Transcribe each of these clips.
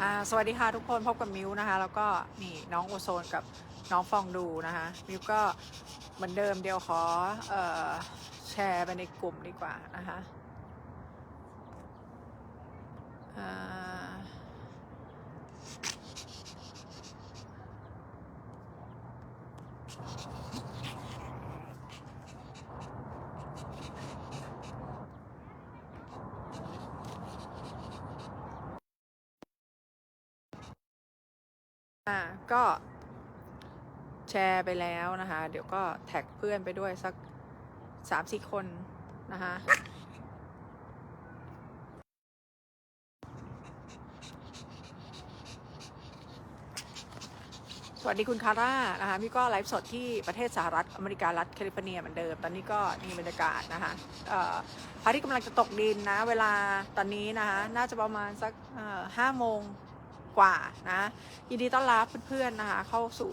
อ่าสวัสดีค่ะทุกคนพบกับมิวนะคะ แล้วก็นี่น้องโอโซนกับน้องฟองดูนะคะ มิวก็เหมือนเดิมเดียวขอเอ่อแชร์ไปในกลุ่มดีกว่านะคะอ่าอ่า ก็แชร์ไปแล้วนะคะ เดี๋ยวก็แท็กเพื่อนไปด้วยสักสามสี่คนนะคะสวัสดีคุณคาร่านะคะพี่ก็ไลฟ์สดที่ประเทศสหรัฐอเมริการัฐแคลิฟอร์เนียเหมือนเดิม ตอนนี้ก็นี่บรรยากาศนะคะพระอาทิตย์กำลังจะตกดินนะ เวลาตอนนี้นะคะ น่าจะประมาณสักห้าโมง กว่านะยินดีต้อนรับเพื่อนๆนะคะเข้าสู่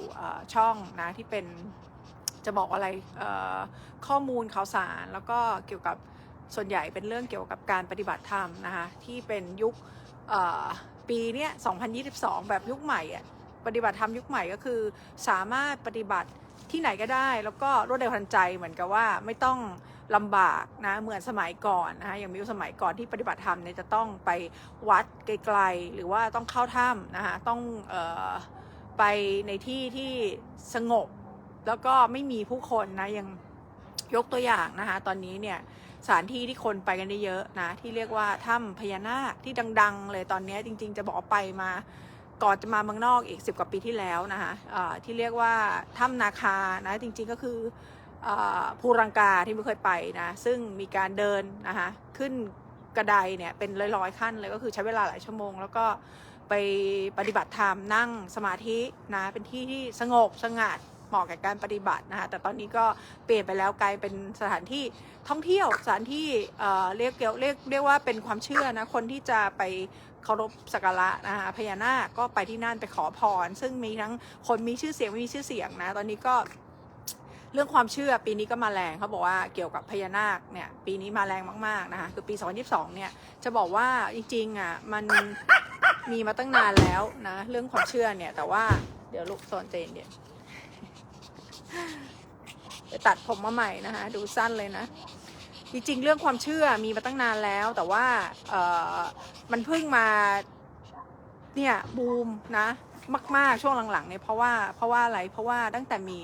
ช่องนะที่เป็นจะบอกอะไรข้อมูลข่าวสารแล้วก็เกี่ยวกับส่วนใหญ่เป็นเรื่องเกี่ยวกับการปฏิบัติธรรมนะคะที่เป็นยุคเอ่อปีเนี้ย 2022 แบบยุคใหม่อะปฏิบัติธรรมยุคใหม่ก็คือ สามารถปฏิบัติที่ไหนก็ได้ แล้วก็รวดเร็วทันใจเหมือนกับว่าไม่ต้องลำบากนะเหมือนสมัยก่อนนะคะอย่างมิวสมัยก่อนที่ปฏิบัติธรรมเนี่ยจะต้องไปวัดไกลๆหรือว่าต้องเข้าถ้ำนะคะต้องออไปในที่ที่สงบ แล้วก็ไม่มีผู้คนนะยังยกตัวอย่างนะคะตอนนี้เนี่ยสถานที่ที่คนไปกันได้เยอะนะที่เรียกว่าถ้ำพญานาคที่ดัง ๆ เลยตอนนี้จริง ๆ จะบอกไปมาก่อนจะมาเมืองนอกอีก 10 กว่าปีที่แล้วนะคะะที่เรียกว่าถ้ำนาคานะจริง ๆก็คือ ภูรังกาที่ไม่เคยไปนะ ซึ่งมีการเดินนะคะขึ้นกระไดเนี่ยเป็นร้อยๆขั้นเลยก็คือใช้เวลาหลายชั่วโมง แล้วก็ไปปฏิบัติธรรมนั่งสมาธินะเป็นที่ที่สงบสงัดเหมาะกับการปฏิบัตินะคะแต่ตอนนี้ก็เปลี่ยนไปแล้วกลายเป็นสถานที่ท่องเที่ยวสถานที่เอ่อเรียกเกี่ยวเรียกเรียกว่าเป็นความเชื่อนะคนที่จะไปเคารพสักการะนะคะพญานาคก็ไปที่นั่นไปขอพร ซึ่งมีทั้งคนมีชื่อเสียงไม่มีชื่อเสียงนะตอนนี้ก็ เรื่องความเชื่อปีนี้ก็มาแรงเขาบอกว่าเกี่ยวกับพญานาคเนี่ยปีนี้มาแรงมากๆนะคะคือปี 2022 เนี่ยจะบอกว่าจริงๆอะมันมีมาตั้งนานแล้วนะเรื่องความเชื่อเนี่ยแต่ว่าเดี๋ยวลูกโซนเจนเดี๋ยวตัดผมมาใหม่นะคะดูสั้นเลยนะ จริงๆ เรื่องความเชื่อมีมาตั้งนานแล้ว แต่ว่าเออมันเพิ่งมาเนี่ยบูมนะมาก ๆช่วงหลังๆเนี่ยเพราะว่าเพราะว่าอะไรเพราะว่าตั้งแต่มี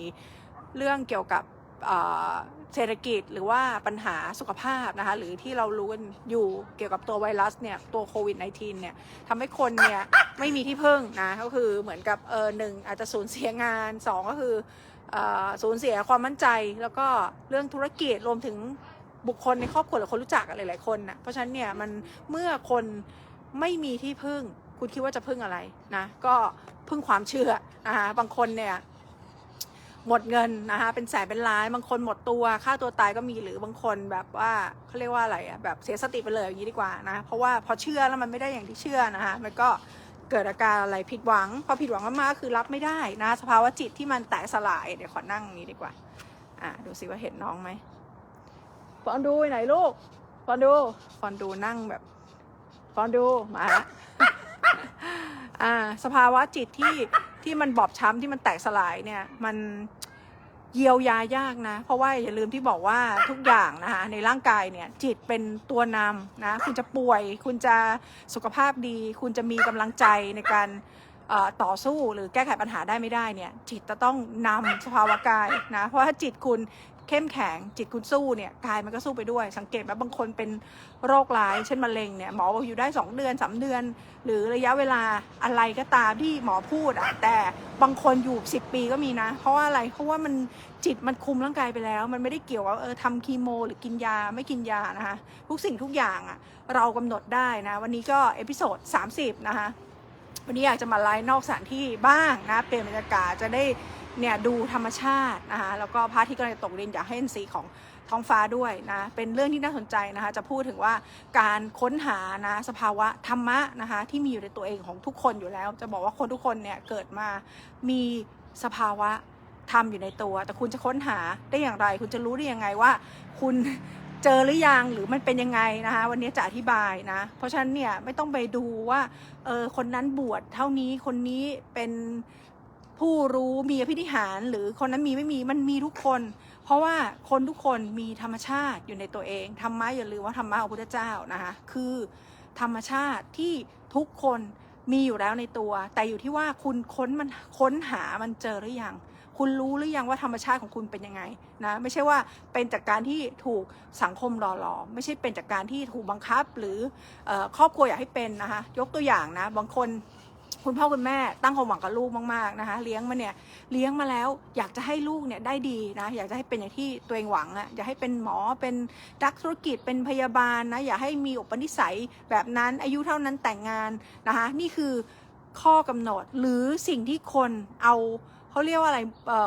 เรื่องเกี่ยวกับเศรษฐกิจหรือว่าปัญหาสุขภาพนะคะหรือที่เรารู้กันอยู่เกี่ยวกับตัวไวรัสเนี่ยตัวโควิด -19 เนี่ยทำให้คนเนี่ยไม่มีที่พึ่งนะก็คือเหมือนกับเออหนึ่งอาจจะสูญเสียงานสองก็คืออสูญเสียความมั่นใจ แล้วก็เรื่องธุรกิจรวมถึงบุคคลในครอบครัวหรือคนรู้จักหลายๆคนนะเพราะฉะนั้นเนี่ยมันเมื่อคนไม่มีที่พึ่ง คุณคิดว่าจะพึ่งอะไรนะก็พึ่งความเชื่อนะคะบางคนเนี่ย หมดเงินนะคะเป็นแสนเป็นล้านบางคนหมดตัวค่าตัวตายก็มีหรือบางคนแบบว่าเขาเรียกว่าอะไรอะแบบเสียสติไปเลยอย่างนี้ดีกว่านะเพราะว่าพอเชื่อแล้วมันไม่ได้อย่างที่เชื่อนะคะมันก็เกิดอาการอะไรผิดหวัง พอผิดหวังมากๆก็คือรับไม่ได้นะสภาวะจิตที่มันแตกสลายเดี๋ยวขอนั่งนี้ดีกว่าอะดูสิว่าเห็นน้องไหมฟอนดูไหนลูกฟอนดูฟอนดูนั่งแบบฟอนดูมาละอ่าสภาวะจิตที่ ที่มันบอบช้ำที่มันแตกสลายเนี่ยมันเยียวยายากนะ เพราะว่าอย่าลืมที่บอกว่าทุกอย่างนะคะในร่างกายเนี่ยจิตเป็นตัวนำนะคุณจะป่วย คุณจะสุขภาพดี คุณจะมีกำลังใจในการต่อสู้หรือแก้ไขปัญหาได้ไม่ได้เนี่ยจิตจะต้องนำสภาวะกายนะเพราะถ้าจิตคุณ เข้มแข็งจิตคุณสู้เนี่ยกายมันก็สู้ไปด้วย สังเกตไหมบางคนเป็นโรคร้าย เช่นมะเร็งเนี่ยหมอบอกอยู่ได้ 2 เดือน3เดือน หรือระยะเวลาอะไรก็ตามที่หมอพูดอะแต่บางคนอยู่ 10 ปีก็มีนะ เพราะว่าอะไรเพราะว่ามันจิตมันคุมร่างกายไปแล้ว มันไม่ได้เกี่ยวว่าเออทำคีโม หรือกินยาไม่กินยานะคะทุกสิ่งทุกอย่างอะเรากำหนดได้นะ วันนี้ก็เอพิโซด30 นะคะวันนี้อยากจะมาไลฟ์นอกสถานที่บ้างนะเปลี่ยนบรรยากาศจะได้ เนี่ยดูธรรมชาตินะคะแล้วก็พระอาทิตย์กำลังจะตกดินอยากให้เห็นสีของท้องฟ้าด้วยนะเป็นเรื่องที่น่าสนใจนะคะจะพูดถึงว่าการค้นหานะสภาวะธรรมะนะคะที่มีอยู่ในตัวเองของทุกคนอยู่แล้ว จะบอกว่าคนทุกคนเนี่ยเกิดมามีสภาวะธรรมอยู่ในตัว แต่คุณจะค้นหาได้อย่างไร คุณจะรู้ได้ยังไงว่า คุณเจอหรือยังหรือมันเป็นยังไงนะคะวันนี้จะอธิบายนะ เพราะฉะนั้นเนี่ยไม่ต้องไปดูว่าเออคนนั้นบวชเท่านี้คนนี้เป็น ผู้รู้มีอภินิหารหรือคนนั้นมีไม่มีมันมีทุกคน เพราะว่าคนทุกคนมีธรรมชาติอยู่ในตัวเองธรรมะอย่าลืมว่าธรรมะของพระพุทธเจ้านะคะคือธรรมชาติที่ทุกคนมีอยู่แล้วในตัว แต่อยู่ที่ว่าคุณค้นมันค้นหามันเจอหรือยังคุณรู้หรือยังว่าธรรมชาติของคุณเป็นยังไงนะไม่ใช่ว่าเป็นจากการที่ถูกสังคมหล่อหลอมไม่ใช่เป็นจากการที่ถูกบังคับหรือเออครอบครัวอยากให้เป็นนะคะยกตัวอย่างนะบางคน คุณพ่อคุณแม่ตั้งความหวังกับลูกมากๆนะคะ เลี้ยงมาเนี่ยเลี้ยงมาแล้วอยากจะให้ลูกเนี่ยได้ดีนะอยากจะให้เป็นอย่างที่ตัวเองหวังอะอยากให้เป็นหมอเป็นนักธุรกิจเป็นพยาบาลนะอยากให้มีอุปนิสัยแบบนั้นอายุเท่านั้นแต่งงานนะคะ นี่คือข้อกำหนดหรือสิ่งที่คนเอาเขาเรียกว่าอะไร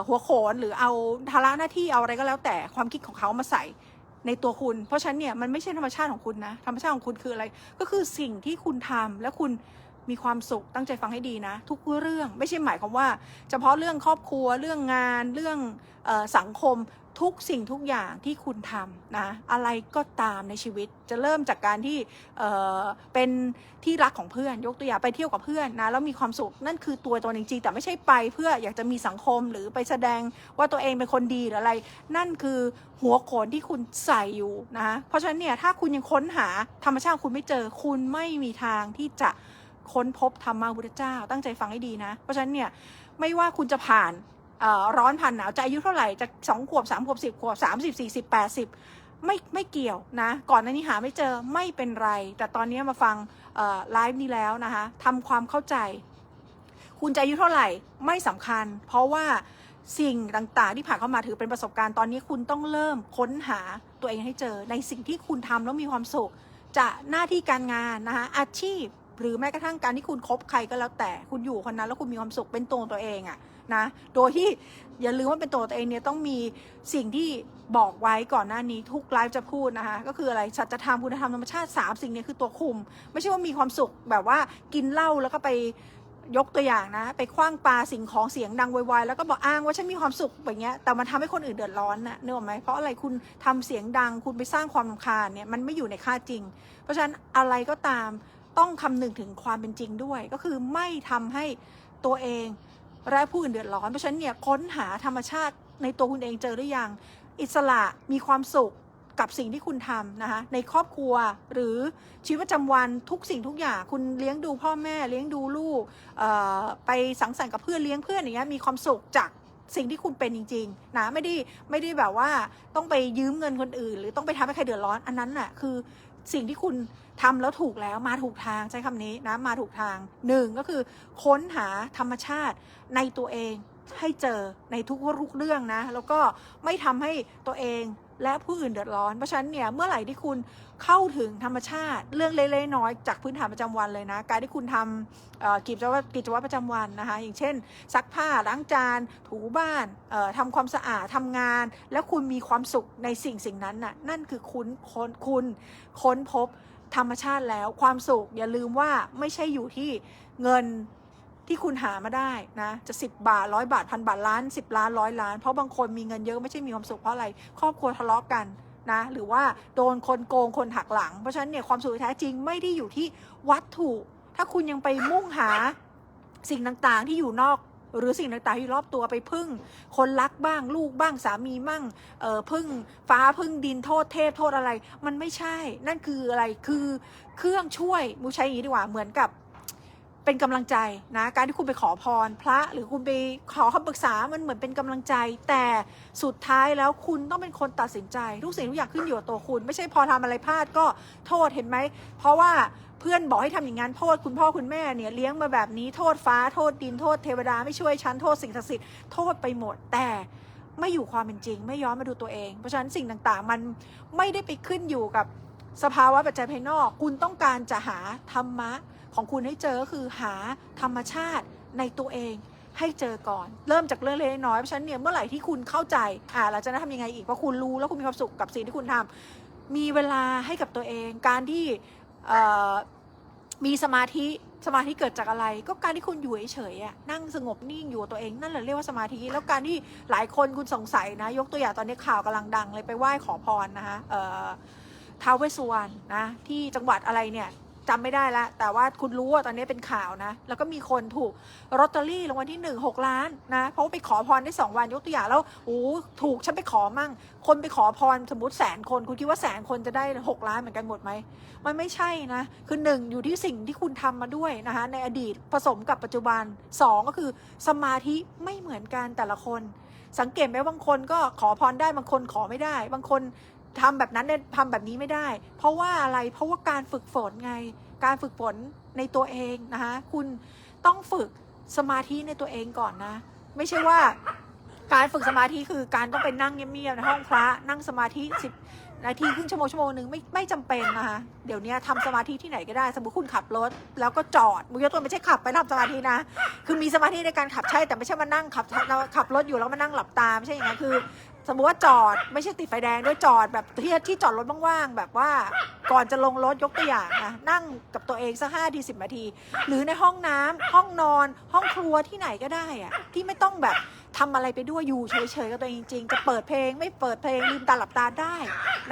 หัวโขนหรือเอาภาระหน้าที่เอาอะไรก็แล้วแต่ความคิดของเขามาใส่ในตัวคุณ เพราะฉะนั้นเนี่ยมันไม่ใช่ธรรมชาติของคุณนะธรรมชาติของคุณคืออะไร ก็คือสิ่งที่คุณทำและคุณ มีความสุขตั้งใจฟังให้ดีนะ ทุกเรื่องไม่ใช่หมายความว่า เฉพาะเรื่องครอบครัวเรื่องงานเรื่องออสังคมทุกสิ่งทุกอย่างที่คุณทำนะอะไรก็ตามในชีวิตจะเริ่มจากการที่เเป็นที่รักของเพื่อน ยกตัวอย่างไปเที่ยวกับเพื่อนนะแล้วมีความสุขนั่นคือตัวตนจริงๆแต่ไม่ใช่ไปเพื่ออยากจะมีสังคมหรือไปแสดงว่าตัวเองเป็นคนดีหรืออะไร นั่นคือหัวโขนที่คุณใส่อยู่นะเพราะฉะนั้นเนี่ยถ้าคุณยังค้นหาธรรมชาติของคุณไม่เจอคุณไม่มีทางที่จะ ค้นพบธรรมะพุทธเจ้า ตั้งใจฟังให้ดีนะ เพราะฉะนั้นเนี่ยไม่ว่าคุณจะผ่านร้อนผ่านหนาวจะอายุเท่าไหร่จะสองขวบสามขวบสิบขวบสามสิบสี่สิบแปดสิบไม่ไม่เกี่ยวนะ ก่อนหน้านี้หาไม่เจอไม่เป็นไร แต่ตอนนี้มาฟังไลฟ์นี้แล้วนะคะทำความเข้าใจ คุณจะอายุเท่าไหร่ไม่สำคัญ เพราะว่าสิ่งต่างๆ ที่ผ่านเข้ามาถือเป็นประสบการณ์ตอนนี้คุณต้องเริ่มค้นหาตัวเองให้เจอ ในสิ่งที่คุณทำแล้วมีความสุข จะหน้าที่การงานนะคะอาชีพ หรือแม้กระทั่งการที่คุณคบใครก็แล้วแต่คุณอยู่คนนั้นแล้วคุณมีความสุขเป็นตัวตัวเองอะนะโดยที่อย่าลืมว่าเป็นตัวตัวเองเนี่ยต้องมีสิ่งที่บอกไว้ก่อนหน้านี้ทุกไลฟ์จะพูดนะคะก็คืออะไรสัจธรรมคุณธรรมธรรมชาติ 3 สิ่งนี้คือตัวคุม ไม่ใช่ว่ามีความสุขแบบว่ากินเหล้าแล้วก็ไปยกตัวอย่างนะ ไปคว้างปลาสิ่งของเสียงดังวายๆแล้วก็บอกอ้างว่าฉันมีความสุขแบบเงี้ยแต่มันทำให้คนอื่นเดือดร้อนนะเนึกออไหมเพราะอะไรคุณทำเสียงดัง คุณไปสร้างความรำคาญเนี่ยมันไม่อยู่ในค่าจริง เพราะฉะนั้นอะไรก็ตาม ต้องคำนึงถึงความเป็นจริงด้วย ก็คือไม่ทำให้ตัวเองและผู้อื่นเดือดร้อน เพราะฉะนั้นเนี่ยค้นหาธรรมชาติในตัวคุณเองเจอหรือยัง อิสระมีความสุขกับสิ่งที่คุณทำนะคะในครอบครัวหรือชีวิตประจำวันทุกสิ่งทุกอย่างคุณเลี้ยงดูพ่อแม่เลี้ยงดูลูกไปสังสรรค์กับเพื่อนเลี้ยงเพื่อนอย่างเงี้ยมีความสุขจากสิ่งที่คุณเป็นจริงๆนะไม่ได้ไม่ได้แบบว่าต้องไปยืมเงินคนอื่น หรือต้องไปทำให้ใครเดือดร้อนอันนั้นน่ะคือสิ่งที่คุณ ทำแล้วถูกแล้วมาถูกทางใช้คำนี้นะมาถูกทางหนึ่งก็คือค้นหาธรรมชาติในตัวเองให้เจอในทุกทุกเรื่องนะ แล้วก็ไม่ทำให้ตัวเองและผู้อื่นเดือดร้อน เพราะฉะนั้นเนี่ยเมื่อไหร่ที่คุณเข้าถึงธรรมชาติ เรื่องเล็กๆน้อยจากพื้นฐานประจำวันเลยนะ การที่คุณทำกิจวัตรกิจวัตรประจำวันนะคะ อย่างเช่น ซักผ้าล้างจาน ถูบ้านเอ่อทำความสะอาดทำงาน แล้วคุณมีความสุขในสิ่งสิ่งนั้นน่ะนั่นคือคุณค้นคุณค้นพบ ธรรมชาติแล้ว ความสุขอย่าลืมว่าไม่ใช่อยู่ที่เงินที่คุณหามาได้นะจะ10บาทร้อยบาทพันบาทล้าน10ล้านร้อยล้าน เพราะบางคนมีเงินเยอะไม่ใช่มีความสุขเพราะอะไร ครอบครัวทะเลาะกันนะหรือว่าโดนคนโกงคนหักหลัง เพราะฉะนั้นเนี่ยความสุขแท้จริงไม่ได้อยู่ที่วัตถุ ถ้าคุณยังไปมุ่งหาสิ่งต่างๆที่อยู่นอก หรือสิ่งต่างๆที่รอบตัวไปพึ่ง คนรักบ้างลูกบ้างสามีบ้างเออพึ่งฟ้าพึ่งดินโทษเทพโทษอะไร มันไม่ใช่ นั่นคืออะไรคือเครื่องช่วยมูใช้อย่างนี้ดีกว่าเหมือนกับเป็นกำลังใจนะการที่คุณไปขอพรพระหรือคุณไปขอคำปรึกษามันเหมือนเป็นกำลังใจ แต่สุดท้ายแล้วคุณต้องเป็นคนตัดสินใจ ทุกสิ่งทุกอย่างขึ้นอยู่กับตัวคุณ ไม่ใช่พอทำอะไรพลาดก็โทษเห็นไหม เพราะว่า เพื่อนบอกให้ทำอย่างนั้นโทษคุณพ่อคุณแม่เนี่ยเลี้ยงมาแบบนี้โทษฟ้าโทษดินโทษเทวดาไม่ช่วยฉันโทษสิ่งศักดิ์สิทธิ์โทษไปหมดแต่ไม่อยู่ความเป็นจริง ไม่ย้อนมาดูตัวเอง เพราะฉะนั้นสิ่งต่างๆ มันไม่ได้ไปขึ้นอยู่กับสภาวะปัจจัยภายนอก คุณต้องการจะหาธรรมะของคุณให้เจอก็คือหาธรรมชาติในตัวเองให้เจอก่อน เริ่มจากเรื่องเล็กๆน้อยเพราะฉะนั้นเนี่ยเมื่อไหร่ที่คุณเข้าใจอ่าเราจะทำยังไงอีกเพราะคุณรู้แล้วคุณมีความสุขกับสิ่งที่คุณทำมีเวลาให้กับตัวเอง การที่ มีสมาธิสมาธิเกิดจากอะไร ก็การที่คุณอยู่เฉยๆนั่งสงบนิ่งอยู่ตัวเองนั่นแหละเรียกว่าสมาธิ แล้วการที่หลายคนคุณสงสัยนะ ยกตัวอย่างตอนนี้ข่าวกำลังดังเลยไปไหว้ขอพรนะคะเท้าวเวสสุวรรณนะที่จังหวัดอะไรเนี่ย จำไม่ได้ละ แต่ว่าคุณรู้ว่าตอนนี้เป็นข่าวนะ แล้วก็มีคนถูกลอตเตอรี่รางวัลที่หนึ่งหกล้านนะ เพราะว่าไปขอพรได้สองวันยกตัวอย่างแล้วโอ้ถูกฉันไปขอมั่ง คนไปขอพรสมมติแสนคน คุณคิดว่าแสนคนจะได้หกล้านเหมือนกันหมดไหม มันไม่ใช่นะ คือหนึ่งอยู่ที่สิ่งที่คุณทำมาด้วยนะคะในอดีตผสมกับปัจจุบันสองก็คือสมาธิไม่เหมือนกันแต่ละคน สังเกตไหมบางคนก็ขอพรได้บางคนขอไม่ได้ บางคน ทำแบบนั้นเนี่ยทำแบบนี้ไม่ได้ เพราะว่าอะไรเพราะว่าการฝึกฝนไง การฝึกฝนในตัวเองนะคะคุณต้องฝึกสมาธิในตัวเองก่อนนะ ไม่ใช่ว่าการฝึกสมาธิคือการต้องไปนั่งเงียบๆในห้องพระนั่งสมาธิสิบนาทีครึ่งชั่วโมงชั่วโมงหนึ่งไม่ไม่จำเป็นนะคะเดี๋ยวนี้ทำสมาธิที่ไหนก็ได้ สมมติคุณขับรถ แล้วก็จอดมุกยกตัวไม่ใช่ขับไปทำสมาธินะ คือมีสมาธิในการขับใช่แต่ไม่ใช่มานั่งขับเราขับรถอยู่แล้วมานั่งหลับตาไม่ใช่อย่างนั้นคือ สมมติว่าจอดไม่ใช่ติดไฟแดงด้วยจอดแบบที่ที่จอดรถว่างๆแบบว่าก่อนจะลงรถยกตัวอย่างนะนั่งกับตัวเองสักห้าทีสิบนาที หรือในห้องน้ำห้องนอน ห้องครัวที่ไหนก็ได้อะที่ไม่ต้องแบบทำอะไรไปด้วยอยู่เฉยๆกับตัวเองจริงๆจะเปิดเพลงไม่เปิดเพลงลืมตาหลับตาได้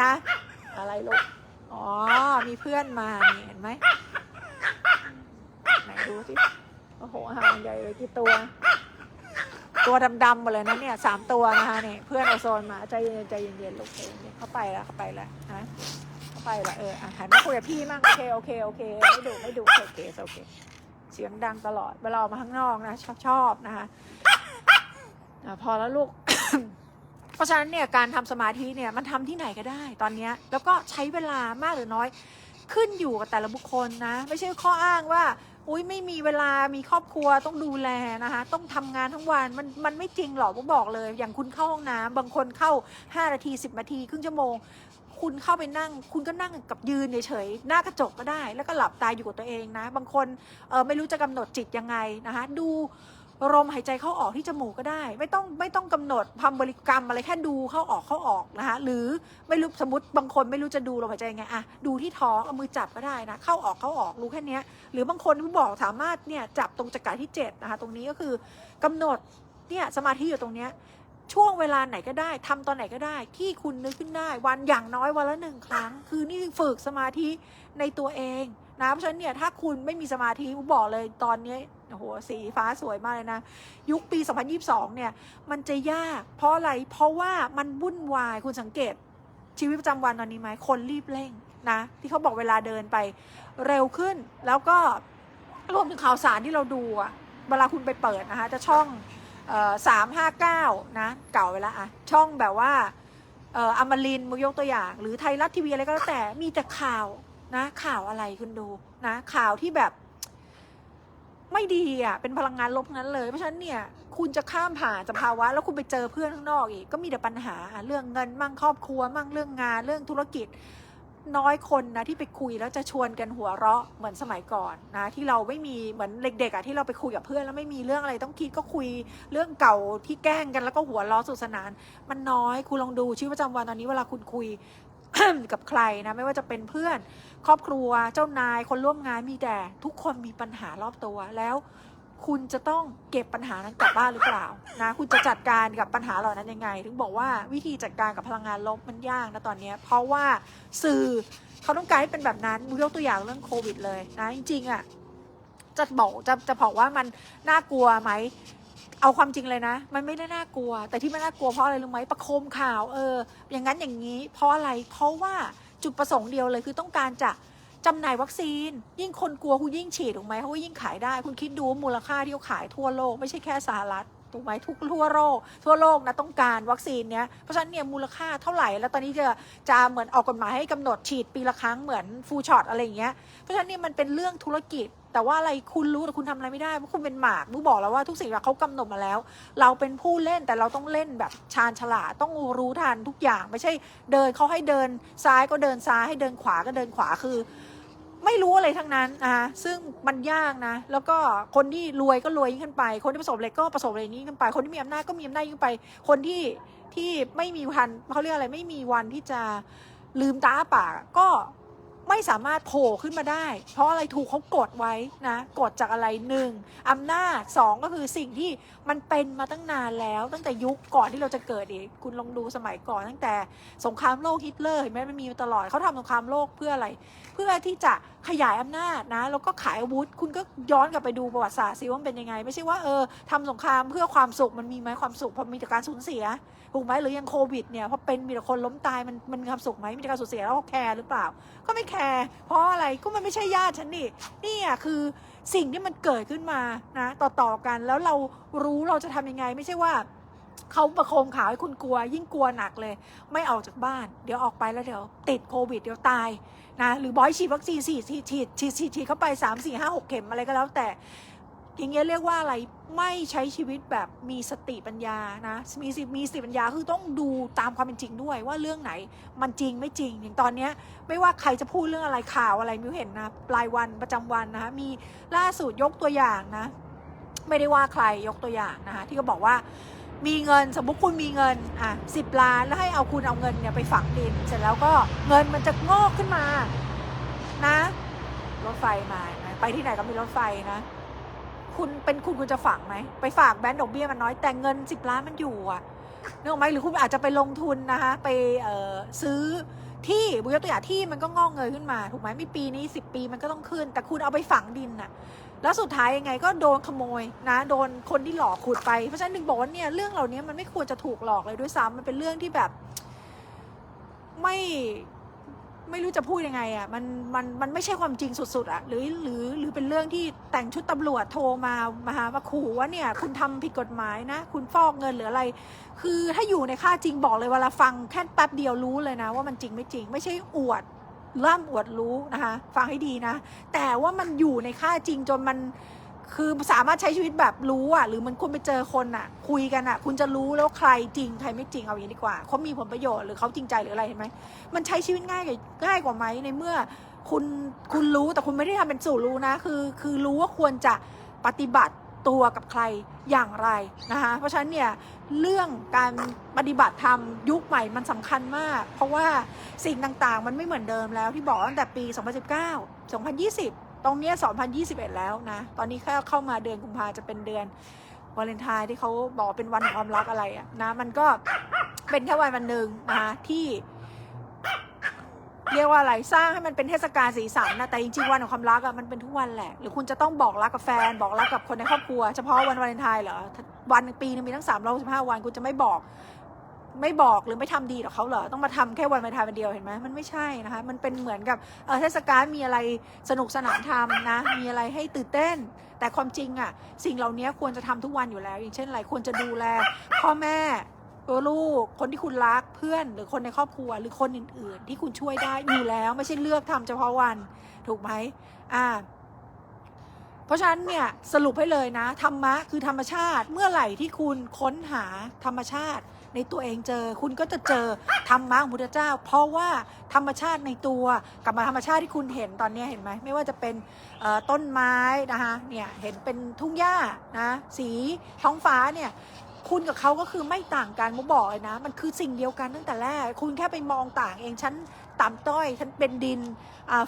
นะ อะไรลูกอ๋อมีเพื่อนมานี่เห็นไหมไหนดูสิโอ้โหหางใหญ่เลยกี่ตัว ตัวดำๆหมดเลยนะเนี่ยสามตัวนะคะนี่เพื่อนเอโซนมาใจเย็นใจเย็นๆลูกใจเย็นๆเขาไปแล้วเขาไปแล้วนะเขาไปแล้วเอออะหันมาคุยกับพี่มั่งโอเคโอเคโอเคไม่ดุไม่ดุโอเคโอเค เสียงดังตลอดเวลาออกมาข้างนอกนะชอบชอบนะคะอะพอแล้วลูก เพราะฉะนั้นเนี่ยการทำสมาธิเนี่ยมันทำที่ไหนก็ได้ตอนเนี้ยแล้วก็ใช้เวลามากหรือน้อย ขึ้นอยู่กับแต่ละบุคคลนะ ไม่ใช่ข้ออ้างว่า อุ้ยไม่มีเวลามีครอบครัวต้องดูแลนะคะ ต้องทำงานทั้งวันมันมันไม่จริงหรอกผมบอกเลย อย่างคุณเข้าห้องน้ำบางคนเข้า 5 นาที 10 นาทีครึ่งชั่วโมง คุณเข้าไปนั่ง คุณก็นั่งกับยืนเฉยๆหน้ากระจกก็ได้ แล้วก็หลับตาอยู่กับตัวเองนะ บางคนเออไม่รู้จะกำหนดจิตยังไงนะคะดู ลมหายใจเข้าออกที่จมูกก็ได้ ไม่ต้องไม่ต้องกำหนดทำบริกรรมอะไรแค่ดูเข้าออกเข้าออกนะคะหรือไม่รู้สมมติบางคนไม่รู้จะดูลมหายใจไงอะดูที่ท้องเอามือจับก็ได้นะเข้าออกเข้าออกรู้แค่นี้หรือบางคนที่บอกสามารถเนี่ยจับตรงจักระที่7นะคะตรงนี้ก็คือกำหนดเนี่ยสมาธิอยู่ตรงเนี้ยช่วงเวลาไหนก็ได้ทำตอนไหนก็ได้ ที่คุณนึกขึ้นได้ วันอย่างน้อยวันละหนึ่งครั้ง คือนี่ฝึกสมาธิในตัวเอง นะเพราะฉะนั้นเนี่ยถ้าคุณไม่มีสมาธิผมบอกเลยตอนนี้โอ้โหสีฟ้าสวยมากเลยนะ ยุคปี 2022 เนี่ย มันจะยาก เพราะอะไรเพราะว่ามันวุ่นวายคุณสังเกตชีวิตประจำวันตอนนี้ไหมคนรีบเร่งนะ ที่เขาบอกเวลาเดินไปเร็วขึ้น แล้วก็รวมถึงข่าวสารที่เราดูอะเวลาคุณไปเปิดนะคะ จะช่องสามห้าเก้านะ เก่าไปแล้วอะช่องแบบว่าอออมรินมุยกตัวอย่าง หรือไทยรัฐทีวีอะไรก็แล้วแต่มีแต่ข่าว นะข่าวอะไรคุณดูนะข่าวที่แบบไม่ดีอะ เป็นพลังงานลบนั้นเลย เพราะฉะนั้นเนี่ย คุณจะข้ามผ่านสภาวะ แล้วคุณไปเจอเพื่อนข้างนอกอีก ก็มีแต่ปัญหา เรื่องเงินมั่งครอบครัว มั่งเรื่องงาน เรื่องธุรกิจ น้อยคนนะที่ไปคุยแล้วจะชวนกันหัวเราะเหมือนสมัยก่อนนะ ที่เราไม่มีเหมือนเด็กๆอะที่เราไปคุยกับเพื่อนแล้วไม่มีเรื่องอะไรต้องคิดก็คุยเรื่องเก่าที่แกล้งกันแล้วก็หัวเราะสุสนาน มันน้อยคุณลองดูชีวิตประจำวันตอนนี้เวลาคุณคุย กับใครนะไม่ว่าจะเป็นเพื่อน ครอบครัวเจ้านายคนร่วมงานมีแต่ทุกคนมีปัญหารอบตัวแล้ว คุณจะต้องเก็บปัญหานั้นกลับบ้านหรือเปล่านะคุณจะจัดการกับปัญหาเหล่านั้นยังไง ถึงบอกว่าวิธีจัดการกับพลังงานลบมันยากนะตอนนี้เพราะว่าสื่อเขาต้องการให้เป็นแบบนั้นยกตัวอย่างเรื่องโควิดเลยนะจริงๆอะจะบอกจะจะบอกว่ามันน่ากลัวไหม เอาความจริงเลยนะ มันไม่ได้น่ากลัว แต่ที่มันน่ากลัวเพราะอะไรรู้ไหมประโคมข่าวเออ อย่างนั้นอย่างนี้ เพราะอะไรเพราะว่าจุดประสงค์เดียวเลยคือต้องการจะจำหน่ายวัคซีน ยิ่งคนกลัวคุณยิ่งฉีดถูกไหมเขายิ่งขายได้ คุณคิดดูมูลค่าที่เขาขายทั่วโลกไม่ใช่แค่สหรัฐถูกไหมทุกทั่วโลกทั่วโลกนะต้องการวัคซีนเนี้ยเพราะฉะนั้นเนี่ยมูลค่าเท่าไหร่ แล้วตอนนี้จะจะเหมือนออกกฎหมายให้กำหนดฉีดปีละครั้งเหมือนฟูลช็อตอะไรอย่างเงี้ยเพราะฉะนั้นเนี่ยมันเป็นเรื่องธุรกิจ แต่ว่าอะไรคุณรู้แต่คุณทำอะไรไม่ได้เพราะคุณเป็นหมากมูบอกแล้วว่าทุกสิ่งเขากำหนดมาแล้ว เราเป็นผู้เล่นแต่เราต้องเล่นแบบชาญฉลาดต้องรู้ทันทุกอย่างไม่ใช่เดินเขาให้เดินซ้ายก็เดินซ้ายให้เดินขวาก็เดินขวาคือ ไม่รู้อะไรทั้งนั้นนะคะซึ่งมันยากนะ แล้วก็คนที่รวยก็รวยยิ่งขึ้นไป คนที่ประสบอะไรก็ประสบอะไรยิ่งขึ้นไป คนที่มีอำนาจก็มีอำนาจยิ่งไป คนที่ที่ไม่มีวันเขาเรียกอะไรไม่มีวันที่จะลืมตาอ้าปากก็ ไม่สามารถโผล่ขึ้นมาได้ เพราะอะไรถูกเขากดไว้นะกดจากอะไรหนึ่งอำนาจสองก็คือสิ่งที่มันเป็นมาตั้งนานแล้ว ตั้งแต่ยุคก่อนที่เราจะเกิดอีกคุณลองดูสมัยก่อนตั้งแต่สงครามโลกฮิตเลอร์เห็นไหมมันมีมาตลอดเขาทำสงครามโลกเพื่ออะไร เพื่อที่จะขยายอำนาจนะแล้วก็ขายอาวุธ คุณก็ย้อนกลับไปดูประวัติศาสตร์สิว่ามันเป็นยังไง ไม่ใช่ว่าเออทำสงครามเพื่อความสุขมันมีไหมความสุขพอมีแต่การสูญเสีย ถูกไหมหรือยังโควิดเนี่ยพอเป็นมีแต่คนล้มตายมันมันความสุขไหมมีแต่การสูญเสียแล้วเขาแคร์หรือเปล่า ก็ไม่แคร์เพราะอะไรก็มันไม่ใช่ญาติฉันนี่นี่อะคือสิ่งที่มันเกิดขึ้นมานะต่อต่อๆกันแล้วเรารู้เราจะทำยังไงไม่ใช่ว่าเขาประโคมข่าวให้คุณกลัว ยิ่งกลัวหนักเลย ไม่ออกจากบ้าน เดี๋ยวออกไปแล้วเดี๋ยวติดโควิดเดี๋ยวตายนะหรือบอยฉีดวัคซีนสี่ฉีดฉีดฉีดฉีดฉีดเข้าไปสามสี่ห้าหกเข็มอะไรก็แล้วแต่ อย่างเงี้ยเรียกว่าอะไรไม่ใช้ชีวิตแบบมีสติปัญญานะมีสิมีสติปัญญาคือต้องดูตามความเป็นจริงด้วยว่าเรื่องไหนมันจริงไม่จริง อย่างตอนเนี้ยไม่ว่าใครจะพูดเรื่องอะไรข่าวอะไรมิวเห็นนะรายวันประจำวันนะคะมีล่าสุดยกตัวอย่างนะ ไม่ได้ว่าใครยกตัวอย่างนะคะที่ก็บอกว่ามีเงินสมมุติคุณมีเงินอะสิบล้านแล้วให้เอาคุณเอาเงินเนี่ยไปฝังดิน เสร็จแล้วก็เงินมันจะงอกขึ้นมานะ รถไฟมานไหมไปที่ไหนก็มีรถไฟนะ คุณเป็นคุณคุณจะฝังไหม ไปฝากแบงก์ดอกเบี้ยมันน้อยแต่เงินสิบล้านมันอยู่อะนึกออกไหมหรือคุณอาจจะไปลงทุนนะคะไปเออซื้อที่บุยตัวอย่างที่มันก็งอกเงยขึ้นมา ถูกไหมม่ปีนี้สิบปีมันก็ต้องขึ้น แต่คุณเอาไปฝังดินน่ะแล้วสุดท้ายยังไงก็โดนขโมยนะ โดนคนที่หลอกขุดไปเพราะฉะนั้นถึงบอกว่าเนี่ยเรื่องเหล่านี้มันไม่ควรจะถูกหลอกเลยด้วยซ้ำมันเป็นเรื่องที่แบบไม่ ไม่รู้จะพูดยังไงอะมันมันมันไม่ใช่ความจริงสุดๆอะหรือหรือหรือเป็นเรื่องที่แต่งชุดตำรวจโทรมามาหามาขู่ว่าเนี่ย คุณทำผิดกฎหมายนะ คุณฟอกเงินหรืออะไร คือถ้าอยู่ในค่าจริงบอกเลยเวลาฟังแค่แป๊บเดียวรู้เลยนะ ว่ามันจริงไม่จริง ไม่ใช่อวดล่ำอวดรู้นะคะ ฟังให้ดีนะ แต่ว่ามันอยู่ในค่าจริงจนมัน คือสามารถใช้ชีวิตแบบรู้อะ หรือมันคุณไปเจอคนอะ คุยกันอะ คุณจะรู้แล้วใครจริงใครไม่จริงเอาอย่างนี้ดีกว่าเขามีผลประโยชน์หรือเขาจริงใจหรืออะไรเห็นไหมมันใช้ชีวิตง่ายกว่าง่ายกว่าไหมในเมื่อคุณคุณรู้แต่คุณไม่ได้ทำเป็นสู่รู้นะ คือ คือรู้ว่าควรจะปฏิบัติตัวกับใครอย่างไรนะคะเพราะฉะนั้นเนี่ยเรื่องการปฏิบัติธรรมยุคใหม่มันสำคัญมาก เพราะว่าสิ่งต่างๆ มันไม่เหมือนเดิมแล้วที่บอกตั้งแต่ปี 2019 2020 ตรงเนี้ย2021 แล้วนะ ตอนนี้แค่เข้ามาเดือนกุมภาจะเป็นเดือนวาเลนไทน์ที่เขาบอกเป็นวันแห่งความรักอะไรอะนะ มันก็เป็นแค่วันวันหนึ่งนะคะที่ เรียกว่าอะไรสร้างให้มันเป็นเทศกาลสีสันนะแต่จริงๆวันของความรักอะมันเป็นทุกวันแหละ หรือคุณจะต้องบอกรักกับแฟน บอกรักกับคนในครอบครัว เฉพาะวันวาเลนไทน์เหรอวันหนึ่งปีนึงมีทั้งสามร้อยสิบห้าวันคุณจะไม่บอก ไม่บอกหรือไม่ทำดีกับเขาเหรอต้องมาทำแค่วันวาเลนไทน์วันเดียวเห็นไหมมันไม่ใช่นะคะ มันเป็นเหมือนกับเออเทศกาลมีอะไรสนุกสนานทำนะ มีอะไรให้ตื่นเต้น แต่ความจริงอะสิ่งเหล่านี้ควรจะทำทุกวันอยู่แล้ว อย่างเช่นอะไรควรจะดูแล พ่อแม่ตัวลูกคนที่คุณรักเพื่อน หรือคนในครอบครัวหรือคนอื่น ๆ ที่คุณช่วยได้อยู่แล้วไม่ใช่เลือกทำเฉพาะวันถูกไหมอ่าเพราะฉะนั้นเนี่ยสรุปให้เลยนะธรรมะคือธรรมชาติเมื่อไหร่ที่คุณค้นหาธรรมชาติ ในตัวเองเจอ คุณก็จะเจอธรรมะของพุทธเจ้า เพราะว่าธรรมชาติในตัวกับธรรมชาติที่คุณเห็นตอนนี้เห็นไหมไม่ว่าจะเป็นต้นไม้นะคะเนี่ยเห็นเป็นทุ่งหญ้านะสีท้องฟ้าเนี่ยคุณกับเขาก็คือไม่ต่างกันมุบอกเลยนะ มันคือสิ่งเดียวกันตั้งแต่แรก คุณแค่ไปมองต่างเอง ฉันต่ำต้อย ฉันเป็นดิน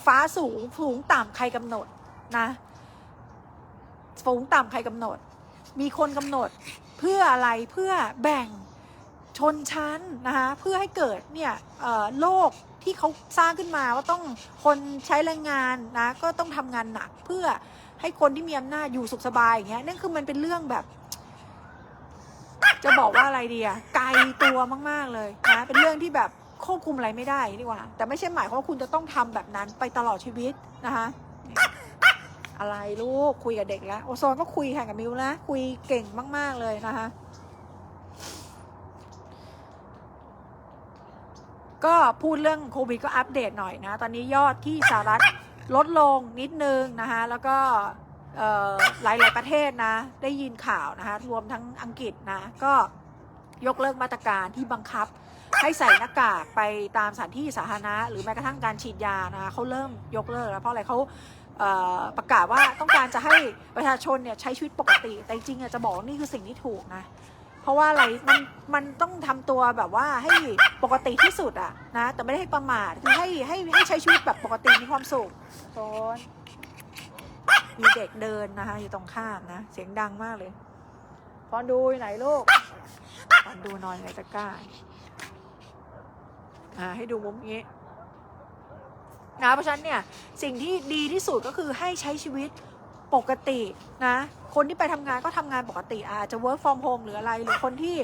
ฟ้าสูงสูงต่ำใครกำหนดนะสูงต่ำใครกำหนด มีคนกำหนดเพื่ออะไรเพื่อแบ่ง ชนชั้นนะคะเพื่อให้เกิดเนี่ยโลกที่เขาสร้างขึ้นมาว่าต้องคนใช้แรงงานนะก็ต้องทำงานหนักเพื่อให้คนที่มีอำนาจอยู่สุขสบายอย่างเงี้ยนั่นคือมันเป็นเรื่องแบบ จะบอกว่าอะไรดีอะไกลตัวมากๆเลยนะเป็นเรื่องที่แบบควบคุมอะไรไม่ได้ดีกว่า แต่ไม่ใช่หมายความว่าคุณจะต้องทำแบบนั้นไปตลอดชีวิตนะคะอะไรลูกคุยกับเด็กแล้ว โอโซนก็คุยแข่งกับมิวนะคุยเก่งมาก ๆเลยนะคะ ก็พูดเรื่องโควิดก็อัปเดตหน่อยนะ ตอนนี้ยอดที่สหรัฐลดลงนิดนึงนะคะ แล้วก็เอ่อหลายประเทศนะ ได้ยินข่าวนะคะ รวมทั้งอังกฤษนะ ก็ยกเลิกมาตรการที่บังคับ ให้ใส่หน้ากากไปตามสถานที่สาธารณะ หรือแม้กระทั่งการฉีดยานะคะเขาเริ่มยกเลิกแล้วเพราะอะไรเขาเประกาศว่าต้องการจะให้ประชาชนเนี่ยใช้ชีวิตปกติ แต่จริงๆจะบอกนี่คือสิ่งที่ถูกนะ เพราะว่าอะไรมันมันต้องทำตัวแบบว่าให้ปกติที่สุดอะนะ แต่ไม่ได้ให้ประมาทคือให้ให้ให้ใช้ชีวิตแบบปกติมีความสุขโซนมีเด็กเดินนะคะ อยู่ตรงข้ามนะ เสียงดังมากเลยฟอนดูอยู่ไหนลูกฟอนดูนอนในตะกร้าอ่าให้ดูมุมนี้นะเพราะฉะนั้นเนี่ยสิ่งที่ดีที่สุดก็คือให้ใช้ชีวิต ปกตินะ คนที่ไปทำงานก็ทำงานปกติอาจจะ work from home หรืออะไรหรือคนที่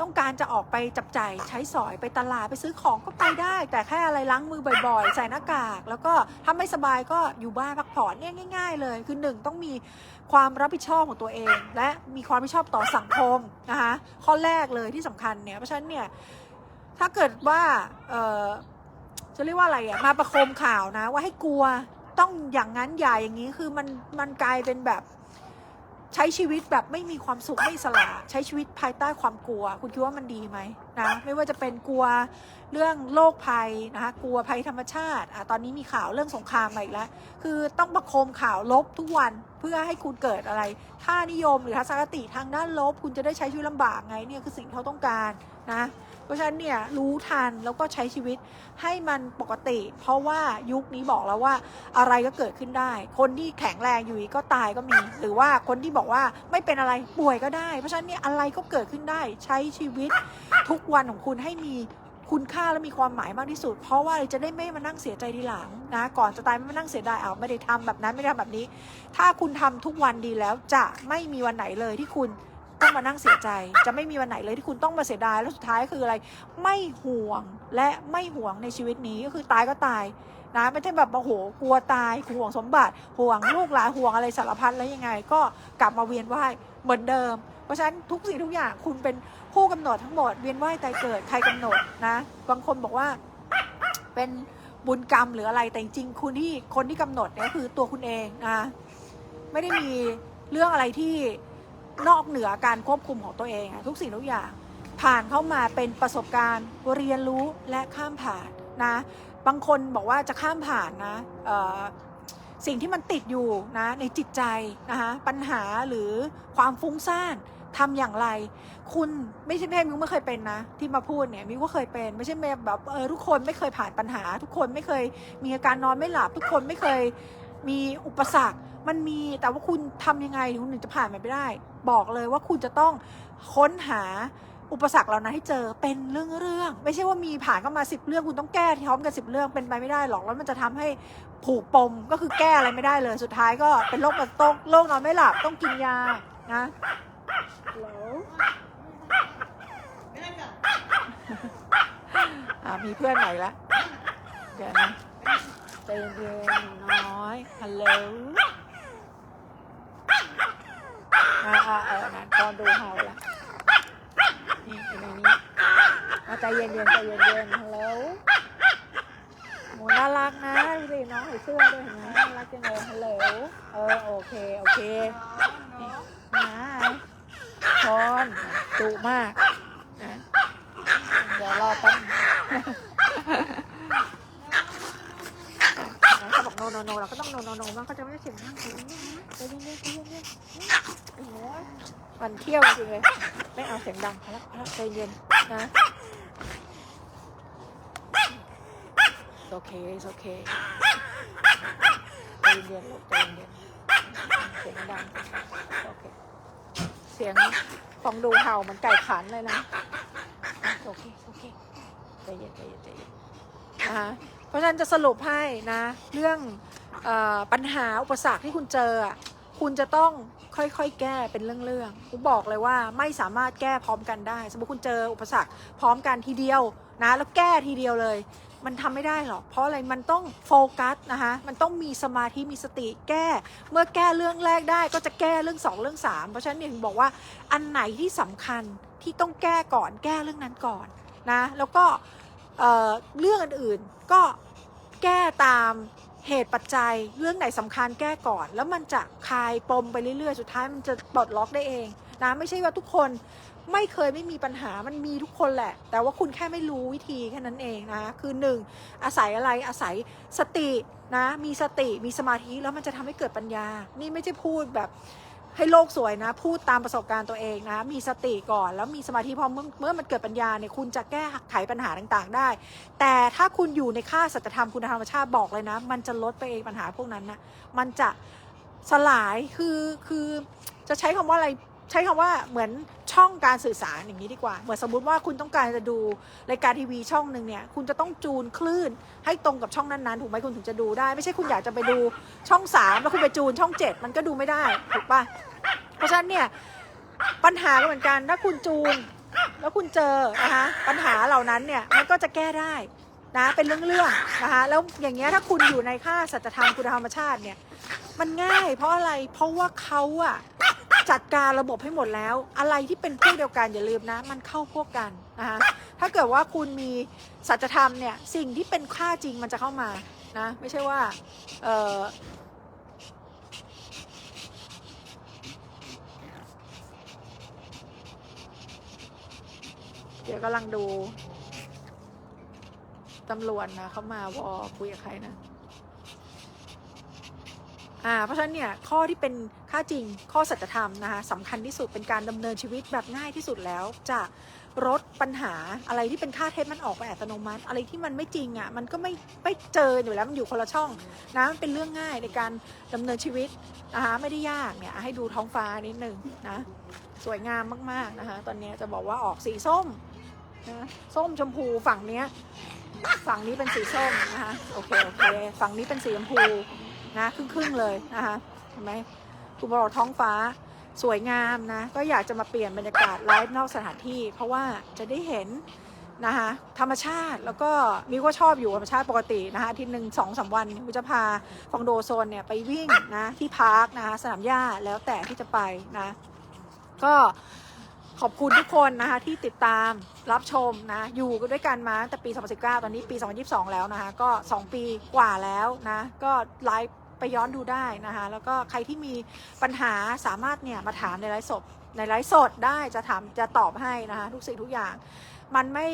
ต้องการจะออกไปจับจ่ายใช้สอยไปตลาดไปซื้อของก็ไปได้ แต่แค่อะไรล้างมือบ่อยๆ ใส่หน้ากาก แล้วก็ถ้าไม่สบายก็อยู่บ้านพักผ่อนเนี่ยง่าย ๆ เลย คือหนึ่งต้องมีความรับผิดชอบของตัวเอง และมีความรับผิดชอบต่อสังคมนะคะข้อแรกเลยที่สำคัญเนี่ยเพราะฉะนั้นเนี่ยถ้าเกิดว่าจะเรียกว่าอะไรอะมาประโคมข่าวนะว่าให้กลัว ต้องอย่างนั้นอย่าอย่างนี้คือมันมันกลายเป็นแบบใช้ชีวิตแบบไม่มีความสุขไม่สละใช้ชีวิตภายใต้ความกลัว คุณคิดว่ามันดีไหมนะไม่ว่าจะเป็นกลัวเรื่องโรคภัยนะคะกลัวภัยธรรมชาติอะตอนนี้มีข่าวเรื่องสงครามมาอีกแล้ว คือต้องประโคมข่าวลบทุกวันเพื่อให้คุณเกิดอะไรค่านิยมหรือทัศนคติทางด้านลบ คุณจะได้ใช้ชีวิตลำบากไงเนี่ยคือสิ่งที่เขาต้องการนะ เพราะฉะนั้นเนี่ยรู้ทันแล้วก็ใช้ชีวิตให้มันปกติ เพราะว่ายุคนี้บอกแล้วว่าอะไรก็เกิดขึ้นได้ คนที่แข็งแรงอยู่ก็ตายก็มี หรือว่าคนที่บอกว่าไม่เป็นอะไรป่วยก็ได้ เพราะฉะนั้นเนี่ยอะไรก็เกิดขึ้นได้ ใช้ชีวิตทุกวันของคุณให้มีคุณค่าและมีความหมายมากที่สุด เพราะว่าจะได้ไม่มานั่งเสียใจทีหลังนะก่อนจะตายไม่มานั่งเสียดายเอาไม่ได้ทำแบบนั้นไม่ได้ทำแบบนี้ ถ้าคุณทำทุกวันดีแล้วจะไม่มีวันไหนเลยที่คุณ ต้องมานั่งเสียใจ จะไม่มีวันไหนเลยที่คุณต้องมาเสียดาย แล้วสุดท้ายคืออะไร ไม่ห่วงและไม่ห่วงในชีวิตนี้ก็คือตายก็ตายนะไม่ใช่แบบโอ้โหกลัวตายห่วงสมบัติห่วงลูกหลานห่วงอะไรสารพัดแล้วยังไง ก็กลับมาเวียนว่ายเหมือนเดิม เพราะฉะนั้นทุกสิ่งทุกอย่างคุณเป็นผู้กำหนดทั้งหมดเวียนว่ายตายเกิดใครกำหนดนะบางคนบอกว่าเป็นบุญกรรมหรืออะไรแต่จริงๆคุณที่คนที่กำหนดเนี่ยคือตัวคุณเองนะไม่ได้มีเรื่องอะไรที่ นอกเหนือการควบคุมของตัวเองทุกสิ่งทุกอย่าง ผ่านเข้ามาเป็นประสบการณ์เรียนรู้และข้ามผ่านนะ บางคนบอกว่าจะข้ามผ่านนะสิ่งที่มันติดอยู่นะในจิตใจนะคะปัญหาหรือความฟุ้งซ่านทำอย่างไร คุณไม่ใช่แม่มิวไม่เคยเป็นนะ ที่มาพูดเนี่ยมิวก็เคยเป็น ไม่ใช่แม่แบบเออทุกคนไม่เคยผ่านปัญหา ทุกคนไม่เคยมีอาการนอนไม่หลับ ทุกคนไม่เคยมีอุปสรรค มันมีแต่ว่าคุณทำยังไงคุณถึงจะผ่านมันไปได้ บอกเลยว่าคุณจะต้องค้นหาอุปสรรคเหล่านั้นให้เจอเป็นเรื่องเรื่องๆไม่ใช่ว่ามีผ่านเข้ามาสิบเรื่องคุณต้องแก้พร้อมกันสิบเรื่องเป็นไปไม่ได้หรอกแล้วมันจะทำให้ผูกปมก็คือแก้อะไรไม่ได้เลย สุดท้ายก็เป็นโรคกระตกโรคนอนไม่หลับต้องกินยานะแล้วอ่ามีเพื่อนใหม่ละเดี๋ยวนะใจเย็นๆน้อยฮัลโหล อ่าอ่าเออนะตอนดูเห่าละนี่อยู่ในนี้เอาใจเย็นเย็นๆใจเย็นๆฮัลโหลหมูน่ารักนะดูสิน้องใส่เสื้อด้วยเห็นไหมน่ารักจังเลยฮัลโหลเออโอเคโอเคนี่นะชอนดุมากนะเดี๋ยวรอแป๊บนึงเขาบอกโนโนโนเราก็ต้องโนโนโนมันก็จะไม่เสียงดังใจเย็ มันเที่ยวจริงเลย ไม่เอาเสียงดังพอละพอละใจเย็นนะ โอเคโอเคใจเย็นลูกใจเย็นเสียงดัง โอเค เสียงฟองดูเห่าเหมันไก่ขันเลยนะ โอเคโอเคใจเย็นใจเย็นใจเย็นนะคะเพราะฉะนั้นจะสรุปให้นะ เรื่องอปัญหาอุปสรรคที่คุณเจออะ คุณจะต้องค่อยๆ แก้เป็นเรื่องๆกูบอกเลยว่าไม่สามารถแก้พร้อมกันได้ สมมติคุณเจออุปสรรคพร้อมกันทีเดียวนะแล้วแก้ทีเดียวเลย มันทำไม่ได้หรอกเพราะอะไรมันต้องโฟกัสนะคะมันต้องมีสมาธิมีสติแก้ เมื่อแก้เรื่องแรกได้ก็จะแก้เรื่องสองเรื่องสามเพราะฉะนั้นเนี่ยถึงบอกว่าอันไหนที่สำคัญที่ต้องแก้ก่อนแก้เรื่องนั้นก่อนนะแล้วก็เเรื่องอื่นๆก็แก้ตาม เหตุปัจจัยเรื่องไหนสำคัญแก้ก่อน แล้วมันจะคลายปมไปเรื่อยๆ สุดท้ายมันจะปลดล็อกได้เองนะไม่ใช่ว่าทุกคนไม่เคยไม่มีปัญหามันมีทุกคนแหละ แต่ว่าคุณแค่ไม่รู้วิธีแค่นั้นเองนะคือหนึ่งอาศัยอะไรอาศัยสตินะมีสติมีสมาธิแล้วมันจะทำให้เกิดปัญญา นี่ไม่ใช่พูดแบบ ให้โลกสวยนะ พูดตามประสบการณ์ตัวเองนะ มีสติก่อน แล้วมีสมาธิพอเมื่อเมื่อมันเกิดปัญญาเนี่ยคุณจะแก้ไขปัญหาต่างๆ ได้ แต่ถ้าคุณอยู่ในค่าสัจธรรมคุณธรรมชาติบอกเลยนะ มันจะลดไปเองปัญหาพวกนั้นนะมันจะสลายคือคือจะใช้คำว่าอะไร ใช้คำว่าเหมือนช่องการสื่อสารอย่างนี้ดีกว่า เหมือนสมมุติว่าคุณต้องการจะดูรายการทีวีช่องหนึ่งเนี่ยคุณจะต้องจูนคลื่นให้ตรงกับช่องนั้นๆถูกไหมคุณถึงจะดูได้ ไม่ใช่คุณอยากจะไปดูช่องสามแล้วคุณไปจูนช่องเจ็ดมันก็ดูไม่ได้ถูกปะเพราะฉะนั้นเนี่ยปัญหาก็เหมือนกันถ้าคุณจูนแล้วคุณเจอนะคะปัญหาเหล่านั้นเนี่ยมันก็จะแก้ได้นะเป็นเรื่องๆนะคะแล้วอย่างเงี้ยถ้าคุณอยู่ในค่าสัจธรรมคุณธรรมชาติเนี่ยมันง่ายเพราะอะไรเพราะว่าเขาอะ จัดการระบบให้หมดแล้ว อะไรที่เป็นพวกเดียวกันอย่าลืมนะ มันเข้าพวกกันนะคะถ้าเกิดว่าคุณมีสัจธรรมเนี่ยสิ่งที่เป็นค่าจริงมันจะเข้ามานะไม่ใช่ว่าเออเดี๋ยวกำลังดูตำรวจนะเขามาวอคุยกับใครนะ อ่าเพราะฉะนั้นเนี่ยข้อที่เป็นค่าจริงข้อสัจธรรมนะคะสำคัญที่สุดเป็นการดำเนินชีวิตแบบง่ายที่สุดแล้ว จะลดปัญหาอะไรที่เป็นค่าเท็จมันออกไปอัตโนมัติ อะไรที่มันไม่จริงอะ่ะมันก็ไม่ไม่เจออยู่แล้วมันอยู่คนละช่องนะมันเป็นเรื่องง่ายในการดำเนินชีวิตนะคะไม่ได้ยากเนี่ยให้ดูท้องฟ้านิดนึงนะสวยงามมากๆนะคะตอนนี้จะบอกว่าออกสีส้มนะส้มชมพูฝั่งเนี้ยฝั่งนี้เป็นสีส้มนะคะโอเคโอเคฝั่งนี้เป็นสีชมพู นะครึ่งๆเลยนะคะเห็นไหมคุณบอกท้องฟ้าสวยงามนะ ก็อยากจะมาเปลี่ยนบรรยากาศไลฟ์นอกสถานที่ เพราะว่าจะได้เห็นนะคะธรรมชาติแล้วก็มีก็ชอบอยู่ธรรมชาติปกตินะคะทิตย์หนึ่งสองสามวันมิจะพาฟองโดโซนเนี่ยไปวิ่งนะที่พาร์คนะคะสนามหญ้าแล้วแต่ที่จะไปนะก็ขอบคุณทุกคนนะคะที่ติดตามรับชมนะอยู่กันด้วยกันมาตั้งแต่ปี 2019 ตอนนี้ปี 2022 แล้วนะคะก็ 2 ปีกว่าแล้วนะก็ไลฟ์ ไปย้อนดูได้นะคะ แล้วก็ใครที่มีปัญหาสามารถเนี่ยมาถามในไลฟ์สดในไลฟ์สดได้จะถามจะตอบให้นะคะทุกสิ่งทุกอย่าง มันไม่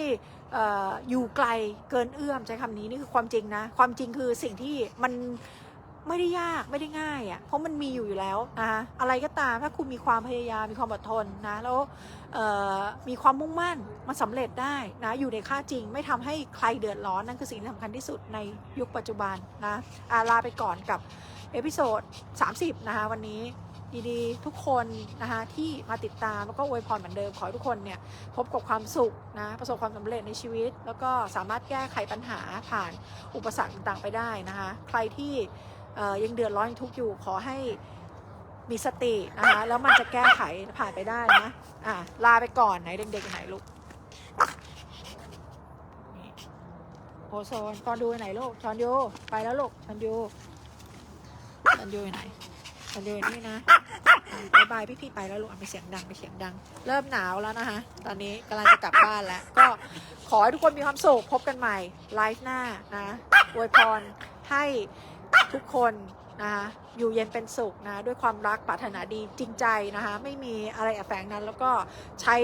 เอ่อยู่ไกลเกินเอื้อมใช้คำนี้นี่คือความจริงนะ ความจริงคือสิ่งที่มัน ไม่ได้ยากไม่ได้ง่ายอะ่ะเพราะมันมีอยู่อยู่แล้วนะคะอะไรก็ตามถ้าคุณมีความพยายามมีความอดทนนะแล้วเอ่อมีความมุ่งมั่นมันสำเร็จได้นะอยู่ในค่าจริง ไม่ทำให้ใครเดือดร้อนนั่นคือสิ่งที่สำคัญที่สุดในยุคปัจจุบันนะอาลาไปก่อนกับเอพิโซด30 นะคะวันนี้ดีๆทุกคนนะคะที่มาติดตามแล้วก็อวยพรเหมือนเดิม ขอให้ทุกคนเนี่ยพบกับความสุขนะประสบความสำเร็จในชีวิต แล้วก็สามารถแก้ไขปัญหาผ่านอุปสรรคต่างๆไปได้นะคะใครที่เอ่อ ยังเดือดร้อนยังทุกข์อยู่ขอให้มีสตินะคะแล้วมันจะแก้ไขผ่านไปได้นะอะลาไปก่อนไหนเด็กๆอยู่ไหนลูกโอโซนตอนดูไหนลูกชอนยูไปแล้วลูกชอนยูชอนยูไหนชอนยูนี่นะบายบายพี่ๆไปแล้วลูกไปเสียงดังไปเสียงดัง เริ่มหนาวแล้วนะคะตอนนี้กำลังจะกลับบ้านแล้ว ก็ขอให้ทุกคนมีความสุขพบกันใหม่ไลฟ์หน้านะอวยพรให้ ทุกคนนะคะอยู่เย็นเป็นสุขนะด้วยความรักปรารถนาดีจริงใจนะคะไม่มีอะไรแฝงนั้น แล้วก็ใช้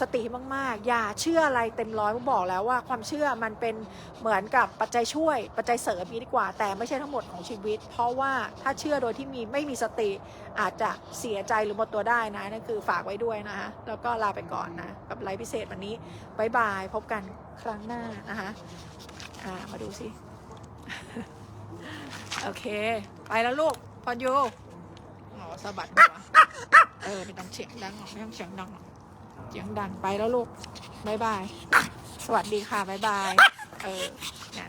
สติมากๆ อย่าเชื่ออะไรเต็มร้อยผมบอกแล้วว่าความเชื่อมันเป็นเหมือนกับปัจจัยช่วย ปัจจัยเสริมนี้ดีกว่า แต่ไม่ใช่ทั้งหมดของชีวิต เพราะว่าถ้าเชื่อโดยที่มีไม่มีสติอาจจะเสียใจหรือหมดตัวได้นะนั่นคือฝากไว้ด้วยนะคะแล้วก็ลาไปก่อนนะกับไลฟ์พิเศษวันนี้บายบายพบกันครั้งหน้านะคะมาดูสิ โอเค ไปแล้วลูกพอยูอ๋อสะบัดหัวเออไม่ต้องเสียงดังหรอกไม่ต้องเสียงดังหรอกเสียงดังไปแล้วลูกบายบาย สวัสดีค่ะบายบาย เออเนี่ย